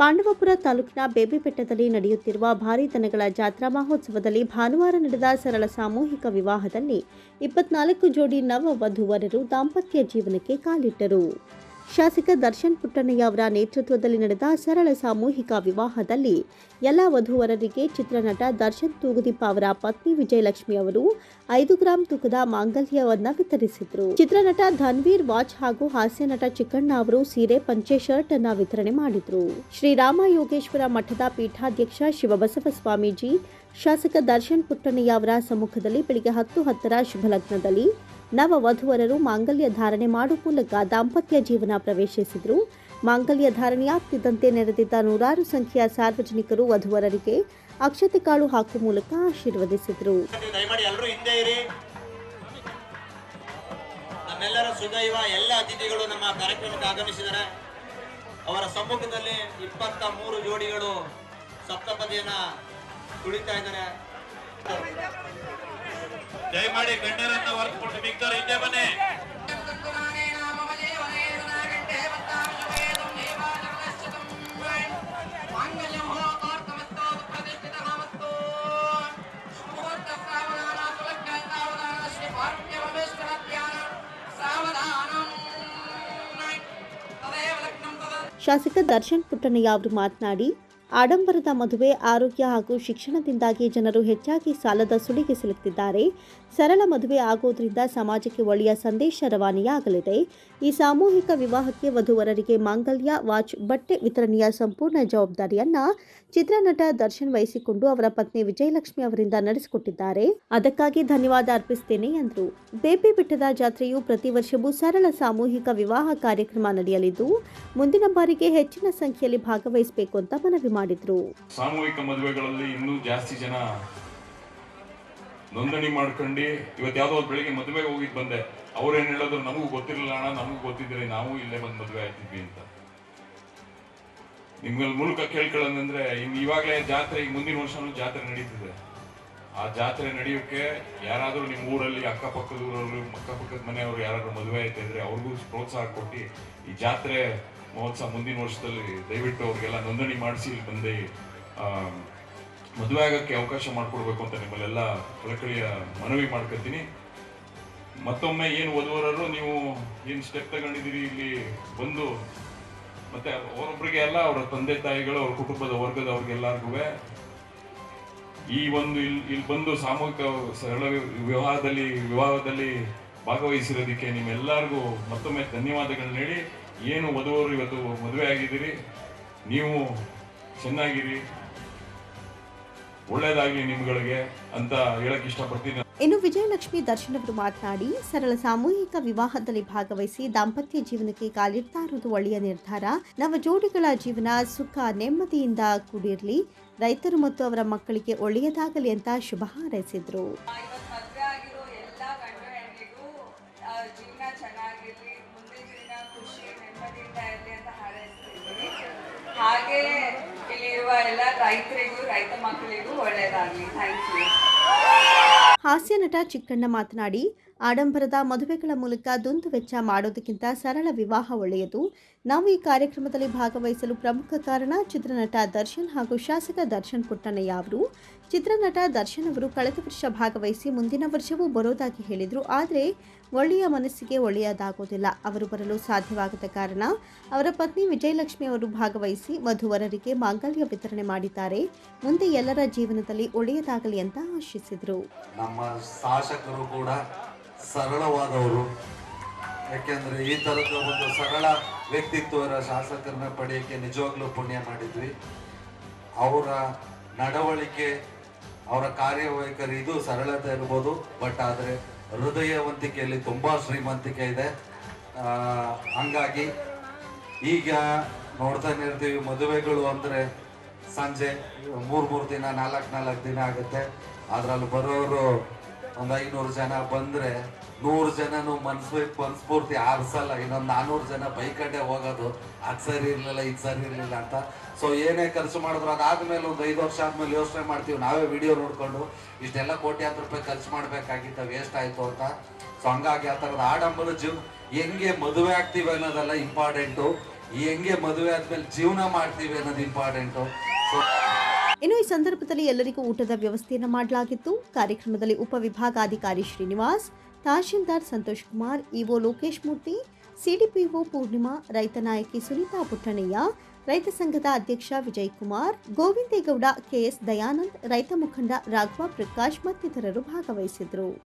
ಪಾಂಡವಪುರ ತಾಲೂಕಿನ ಬೇಬಿಬೆಟ್ಟದಲ್ಲಿ ನಡೆಯುತ್ತಿರುವ ಭಾರಿ ದನಗಳ ಜಾತ್ರಾ ಮಹೋತ್ಸವದಲ್ಲಿ ಭಾನುವಾರ ನಡೆದ ಸರಳ ಸಾಮೂಹಿಕ ವಿವಾಹದಲ್ಲಿ ಇಪ್ಪತ್ನಾಲ್ಕು ಜೋಡಿ ನವ ವಧುವರರು ದಾಂಪತ್ಯ ಜೀವನಕ್ಕೆ ಕಾಲಿಟ್ಟರು. ಶಾಸಕ ದರ್ಶನ್ ಪುಟ್ಟಣ್ಣಯ್ಯ ಅವರ ನೇತೃತ್ವದಲ್ಲಿ ನಡೆದ ಸರಳ ಸಾಮೂಹಿಕ ವಿವಾಹದಲ್ಲಿ ಎಲ್ಲ ವಧುವರರಿಗೆ ಚಿತ್ರನಟ ದರ್ಶನ್ ತೂಗುದೀಪ ಅವರ ಪತ್ನಿ ವಿಜಯಲಕ್ಷ್ಮಿ ಅವರು ಐದು ಗ್ರಾಂ ತೂಕದ ಮಾಂಗಲ್ಯವನ್ನು ವಿತರಿಸಿದರು. ಚಿತ್ರನಟ ಧನ್ವೀರ್ ವಾಚ್ ಹಾಗೂ ಹಾಸ್ಯ ನಟ ಚಿಕ್ಕಣ್ಣ ಅವರು ಸೀರೆ, ಪಂಚೆ ಶರ್ಟ್ ಅನ್ನ ವಿತರಣೆ ಮಾಡಿದರು. ಶ್ರೀರಾಮ ಯೋಗೇಶ್ವರ ಮಠದ ಪೀಠಾಧ್ಯಕ್ಷ ಶಿವಬಸವ ಸ್ವಾಮೀಜಿ, ಶಾಸಕ ದರ್ಶನ್ ಪುಟ್ಟಣ್ಣಯ್ಯ ಅವರ ಸಮ್ಮುಖದಲ್ಲಿ ಬೆಳಿಗ್ಗೆ ಹತ್ತು ಹತ್ತರ ಶುಭ ಲಗ್ನದಲ್ಲಿ ನವ ವಧುವರರು ಮಾಂಗಲ್ಯ ಧಾರಣೆ ಮಾಡುವ ಮೂಲಕ ದಾಂಪತ್ಯ ಜೀವನ ಪ್ರವೇಶಿಸಿದರು. ಮಾಂಗಲ್ಯ ಧಾರಣೆಯಾಗ್ತಿದ್ದಂತೆ ನೆರೆದಿದ್ದ ನೂರಾರು ಸಂಖ್ಯೆಯ ಸಾರ್ವಜನಿಕರು ವಧುವರರಿಗೆ ಅಕ್ಷತೆ ಕಾಳು ಹಾಕುವ ಮೂಲಕ ಆಶೀರ್ವದಿಸಿದರು. ನಮ್ಮೆಲ್ಲರ ಸುದೈವ ಎಲ್ಲ ಅತಿಥಿಗಳು ನಮ್ಮ ಕಾರ್ಯಕ್ರಮಕ್ಕೆ ಆಗಮಿಸಿದ್ದಾರೆ ಅವರ ಸಮ್ಮುಖದಲ್ಲಿ ಇಪ್ಪತ್ತ ಮೂರು ಜೋಡಿಗಳು ಸಪ್ತಪದಿಯನ್ನ ತುಳಿತಾ ಇದ್ದಾರೆ. ದಯಮಾಡಿ ಗಣ್ಯರನ್ನ ಹೊರತುಕೊಂಡು ಮಿಕ್ಕರು ಹಿಂದೆ ಬನ್ನಿ. ಶಾಸಕ ದರ್ಶನ್ ಪುಟ್ಟಣ್ಣಯ್ಯ ಅವರು ಮಾತನಾಡಿ ಆಡಂಬರದ ಮದುವೆ, ಆರೋಗ್ಯ ಹಾಗೂ ಶಿಕ್ಷಣದಿಂದಾಗಿ ಜನರು ಹೆಚ್ಚಾಗಿ ಸಾಲದ ಸುಳಿಗೆ ಸಿಲುಕ್ತಿದ್ದಾರೆ. ಸರಳ ಮದುವೆ ಆಗೋದ್ರಿಂದ ಸಮಾಜಕ್ಕೆ ಒಳ್ಳೆಯ ಸಂದೇಶ ರವಾನೆಯಾಗಲಿದೆ. ಈ ಸಾಮೂಹಿಕ ವಿವಾಹಕ್ಕೆ ವಧುವರರಿಗೆ ಮಾಂಗಲ್ಯ, ವಾಚ್, ಬಟ್ಟೆ ವಿತರಣೆಯ ಸಂಪೂರ್ಣ ಜವಾಬ್ದಾರಿಯನ್ನ ಚಿತ್ರನಟ ದರ್ಶನ್ ವಹಿಸಿಕೊಂಡು ಅವರ ಪತ್ನಿ ವಿಜಯಲಕ್ಷ್ಮಿ ಅವರಿಂದ ನಡೆಸಿಕೊಟ್ಟಿದ್ದಾರೆ. ಅದಕ್ಕಾಗಿ ಧನ್ಯವಾದ ಅರ್ಪಿಸುತ್ತೇನೆ ಎಂದರು. ಬೇಬಿ ಬೆಟ್ಟದ ಜಾತ್ರೆಯು ಪ್ರತಿ ವರ್ಷವೂ ಸರಳ ಸಾಮೂಹಿಕ ವಿವಾಹ ಕಾರ್ಯಕ್ರಮ ನಡೆಯಲಿದ್ದು, ಮುಂದಿನ ಬಾರಿಗೆ ಹೆಚ್ಚಿನ ಸಂಖ್ಯೆಯಲ್ಲಿ ಭಾಗವಹಿಸಬೇಕು ಅಂತ ಮನವಿ ಸಾಮೂಹಿಕ ಮದುವೆಗಳಲ್ಲಿ ಇನ್ನೂ ಜಾಸ್ತಿ ಜನ ನೋಂದಣಿ ಮಾಡ್ಕೊಂಡು ಇವತ್ತು ಯಾವುದೋ ಬೆಳಿಗ್ಗೆ ಮದುವೆಗೆ ಹೋಗಿದ್ ಬಂದೆ. ಅವ್ರೇನ್ ಹೇಳಿದ್ರು, ನಮಗೂ ಗೊತ್ತಿರಲಿಲ್ಲ ಅಣ್ಣ, ನಮಗೂ ಗೊತ್ತಿದ್ರೆ, ನಾವು ಇಲ್ಲೇ ಬಂದು ಮದುವೆ ಆಯ್ತಿದ್ವಿ ಅಂತ. ನಿಮ್ಗಳ ಮೂಲಕ ಕೇಳ್ಕೊಳ್ಳೋದಂದ್ರೆ ಇನ್ ಇವಾಗಲೇ ಜಾತ್ರೆ ಈಗ ಮುಂದಿನ ವರ್ಷನೂ ಜಾತ್ರೆ ನಡೀತಿದೆ. ಆ ಜಾತ್ರೆ ನಡೆಯೋಕೆ ಯಾರಾದರೂ ನಿಮ್ಮ ಊರಲ್ಲಿ ಅಕ್ಕಪಕ್ಕದ ಊರವರು, ಅಕ್ಕಪಕ್ಕದ ಮನೆಯವರು ಯಾರಾದ್ರೂ ಮದುವೆ ಆಯ್ತಾ ಇದ್ರೆ ಅವ್ರಿಗೂ ಪ್ರೋತ್ಸಾಹ ಕೊಟ್ಟು ಈ ಜಾತ್ರೆ ಮಹೋತ್ಸವ ಮುಂದಿನ ವರ್ಷದಲ್ಲಿ ದಯವಿಟ್ಟು ಅವ್ರಿಗೆಲ್ಲ ನೋಂದಣಿ ಮಾಡಿಸಿ ಇಲ್ಲಿ ಬಂದು ಮದುವೆ ಆಗೋಕ್ಕೆ ಅವಕಾಶ ಮಾಡಿಕೊಡ್ಬೇಕು ಅಂತ ನಿಮ್ಮಲ್ಲೆಲ್ಲ ಕಳಕಳಿಯ ಮನವಿ ಮಾಡ್ಕೊತೀನಿ. ಮತ್ತೊಮ್ಮೆ ಏನು ವಧುವರರು ನೀವು ಏನು ಸ್ಟೆಪ್ ತಗೊಂಡಿದ್ದೀರಿ ಇಲ್ಲಿ ಬಂದು, ಮತ್ತೆ ಅವರೊಬ್ಬರಿಗೆ ಎಲ್ಲ ಅವರ ತಂದೆ ತಾಯಿಗಳು, ಅವ್ರ ಕುಟುಂಬದ ವರ್ಗದವ್ರಿಗೆಲ್ಲರಿಗೂ ಈ ಒಂದು ಇಲ್ಲಿ ಇಲ್ಲಿ ಬಂದು ಸಾಮೂಹಿಕ ಸರಳ ವಿವಾಹದಲ್ಲಿ ವಿವಾಹದಲ್ಲಿ ಭಾಗವಹಿಸಿರೋದಕ್ಕೆ ನಿಮ್ಮೆಲ್ಲರಿಗೂ ಮತ್ತೊಮ್ಮೆ ಧನ್ಯವಾದಗಳನ್ನ ಹೇಳಿ. ಏನು ವಧುವರು ಇವತ್ತು ಮದುವೆ ಆಗಿದ್ದೀರಿ? ನೀವು ಚೆನ್ನಾಗಿರಿ. ಒಳ್ಳೇದಾಗಿ ನಿಮ್ಗಳಿಗೆ ಅಂತ ಹೇಳಕ್ ಇಷ್ಟಪಡ್ತೀನಿ. ಇನ್ನು ವಿಜಯಲಕ್ಷ್ಮಿ ದರ್ಶನ್ ಅವರು ಮಾತನಾಡಿ, ಸರಳ ಸಾಮೂಹಿಕ ವಿವಾಹದಲ್ಲಿ ಭಾಗವಹಿಸಿ ದಾಂಪತ್ಯ ಜೀವನಕ್ಕೆ ಕಾಲಿಡ್ತಾ ಇರುವುದು ಒಳ್ಳೆಯ ನಿರ್ಧಾರ. ನವ ಜೋಡಿಗಳ ಜೀವನ ಸುಖ, ನೆಮ್ಮದಿಯಿಂದ ಕೂಡಿರಲಿ. ರೈತರು ಮತ್ತು ಅವರ ಮಕ್ಕಳಿಗೆ ಒಳ್ಳೆಯದಾಗಲಿ ಅಂತ ಶುಭ ಹಾರೈಸಿದ್ರು ಇವತ್ತು ಮದುವೆ ಆಗಿರೋ ಎಲ್ಲ ಗಂಡು ಹೆಣ್ಣಿಗೂ ಆ, ಜೀವನ ಚೆನ್ನಾಗಿರ್ಲಿ ಮುಂದೆ ಜೀವನ ಖುಷಿ ನೆಮ್ಮದಿಯಿಂದ ಇರಲಿ ಅಂತ ಹಾರೈಸ್ತಿದ್ದೀನಿ. ಹಾಗೆ ಇಲ್ಲಿರುವ ಎಲ್ಲ ರೈತರಿಗೂ, ರೈತ ಮಕ್ಕಳಿಗೂ ಒಳ್ಳೇದಾಗಲಿ. ಥ್ಯಾಂಕ್ ಯು ಹಾಸ್ಯ ನಟ ಚಿಕ್ಕಣ್ಣ ಮಾತನಾಡಿ ಆಡಂಬರದ ಮದುವೆಗಳ ಮೂಲಕ ದುಂದು ವೆಚ್ಚ ಮಾಡೋದಕ್ಕಿಂತ ಸರಳ ವಿವಾಹ ಒಳ್ಳೆಯದು. ನಾವು ಈ ಕಾರ್ಯಕ್ರಮದಲ್ಲಿ ಭಾಗವಹಿಸಲು ಪ್ರಮುಖ ಕಾರಣ ಚಿತ್ರನಟ ದರ್ಶನ್ ಹಾಗೂ ಶಾಸಕ ದರ್ಶನ್ ಪುಟ್ಟಣ್ಣಯ್ಯ ಅವರು. ಚಿತ್ರನಟ ದರ್ಶನ್ ಅವರು ಕಳೆದ ವರ್ಷ ಭಾಗವಹಿಸಿ ಮುಂದಿನ ವರ್ಷವೂ ಬರೋದಾಗಿ ಹೇಳಿದರು. ಆದರೆ ಒಳ್ಳೆಯ ಮನಸ್ಸಿಗೆ ಒಳ್ಳೆಯದಾಗೋದಿಲ್ಲ. ಅವರು ಬರಲು ಸಾಧ್ಯವಾಗದ ಕಾರಣ ಅವರ ಪತ್ನಿ ವಿಜಯಲಕ್ಷ್ಮಿ ಅವರು ಭಾಗವಹಿಸಿ ವಧುವರರಿಗೆ ಮಾಂಗಲ್ಯ ವಿತರಣೆ ಮಾಡಿದ್ದಾರೆ. ಮುಂದೆ ಎಲ್ಲರ ಜೀವನದಲ್ಲಿ ಒಳ್ಳೆಯದಾಗಲಿ ಅಂತ ಆಶಿಸಿದರು. ನಮ್ಮ ಶಾಸಕರು ಕೂಡ ಸರಳವಾದವರು. ಯಾಕೆಂದ್ರೆ ಈ ತರದ ಒಂದು ಸರಳ ವ್ಯಕ್ತಿತ್ವರ ಶಾಸಕರನ್ನ ಪಡೆಯಕ್ಕೆ ನಿಜವಾಗ್ಲೂ ಪುಣ್ಯ ಮಾಡಿದ್ವಿ. ಅವರ ನಡವಳಿಕೆ, ಅವರ ಕಾರ್ಯವೈಖರಿ ಇದು ಸರಳತೆ ಇರ್ಬೋದು. ಬಟ್ ಆದರೆ ಹೃದಯವಂತಿಕೆಯಲ್ಲಿ ತುಂಬಾ ಶ್ರೀಮಂತಿಕೆ ಇದೆ. ಹಂಗಾಗಿ ಈಗ ನೋಡ್ತಾನೆ ಇರ್ತೀವಿ ಮದುವೆಗಳು ಅಂದ್ರೆ ಸಂಜೆ ಮೂರ್ ಮೂರ್ ದಿನ, ನಾಲ್ಕು ನಾಲ್ಕು ದಿನ ಆಗುತ್ತೆ. ಅದ್ರಲ್ಲಿ ಬರೋರು ಒಂದ್ ಐನೂರು ಜನ ಬಂದ್ರೆ ನೂರು ಜನನು ಮನ್ಸು ಮನ್ಸ್ಫೂರ್ತಿ ಆರ್ಸಲ್ಲ, ಇನ್ನೊಂದ್ ನಾನೂರು ಜನ ಬೈಕಂಡೆ ಹೋಗೋದು, ಅದು ಸರಿ ಇರಲಿಲ್ಲ, ಇದ್ ಸರಿ ಇರಲಿಲ್ಲ ಅಂತ. ಸೊ ಏನೇ ಖರ್ಚು ಮಾಡಿದ್ರು ಅದಾದ್ಮೇಲೆ ಒಂದು ಐದು ವರ್ಷ ಆದ್ಮೇಲೆ ಯೋಚನೆ ಮಾಡ್ತೀವಿ, ನಾವೇ ವಿಡಿಯೋ ನೋಡ್ಕೊಂಡು ಇಷ್ಟೆಲ್ಲ ಕೋಟ್ಯಾಂತರ ರೂಪಾಯಿ ಖರ್ಚು ಮಾಡಬೇಕಾಗಿತ್ತು ವೇಸ್ಟ್ ಆಯ್ತು ಅಂತ. ಸೊ ಹಂಗಾಗಿ ಆ ಥರದ ಆಡಂಬರ ಜೀವ, ಹೆಂಗೆ ಮದುವೆ ಆಗ್ತೀವಿ ಅನ್ನೋದೆಲ್ಲ ಇಂಪಾರ್ಟೆಂಟು ಹೆಂಗೆ ಮದುವೆ ಆದ್ಮೇಲೆ ಜೀವನ ಮಾಡ್ತೀವಿ ಅನ್ನೋದು ಇಂಪಾರ್ಟೆಂಟು ಸೊ ಇನ್ನು ಈ ಸಂದರ್ಭದಲ್ಲಿ ಎಲ್ಲರಿಗೂ ಊಟದ ವ್ಯವಸ್ಥೆಯನ್ನು ಮಾಡಲಾಗಿತ್ತು. ಕಾರ್ಯಕ್ರಮದಲ್ಲಿ ಉಪವಿಭಾಗಾಧಿಕಾರಿ ಶ್ರೀನಿವಾಸ್, ತಹಶೀಲ್ದಾರ್ ಸಂತೋಷ್ ಕುಮಾರ್, ಇಒ ಲೋಕೇಶ್ ಮೂರ್ತಿ, ಸಿಡಿಪಿಒ ಪೂರ್ಣಿಮಾ, ರೈತ ನಾಯಕಿ ಸುನೀತಾ ಪುಟ್ಟಣಯ್ಯ, ರೈತ ಸಂಘದ ಅಧ್ಯಕ್ಷ ವಿಜಯ್ ಕುಮಾರ್, ಗೋವಿಂದೇಗೌಡ, ಕೆಎಸ್ ದಯಾನಂದ್, ರೈತ ಮುಖಂಡ ರಾಘವ ಪ್ರಕಾಶ್ ಮತ್ತಿತರರು ಭಾಗವಹಿಸಿದ್ರು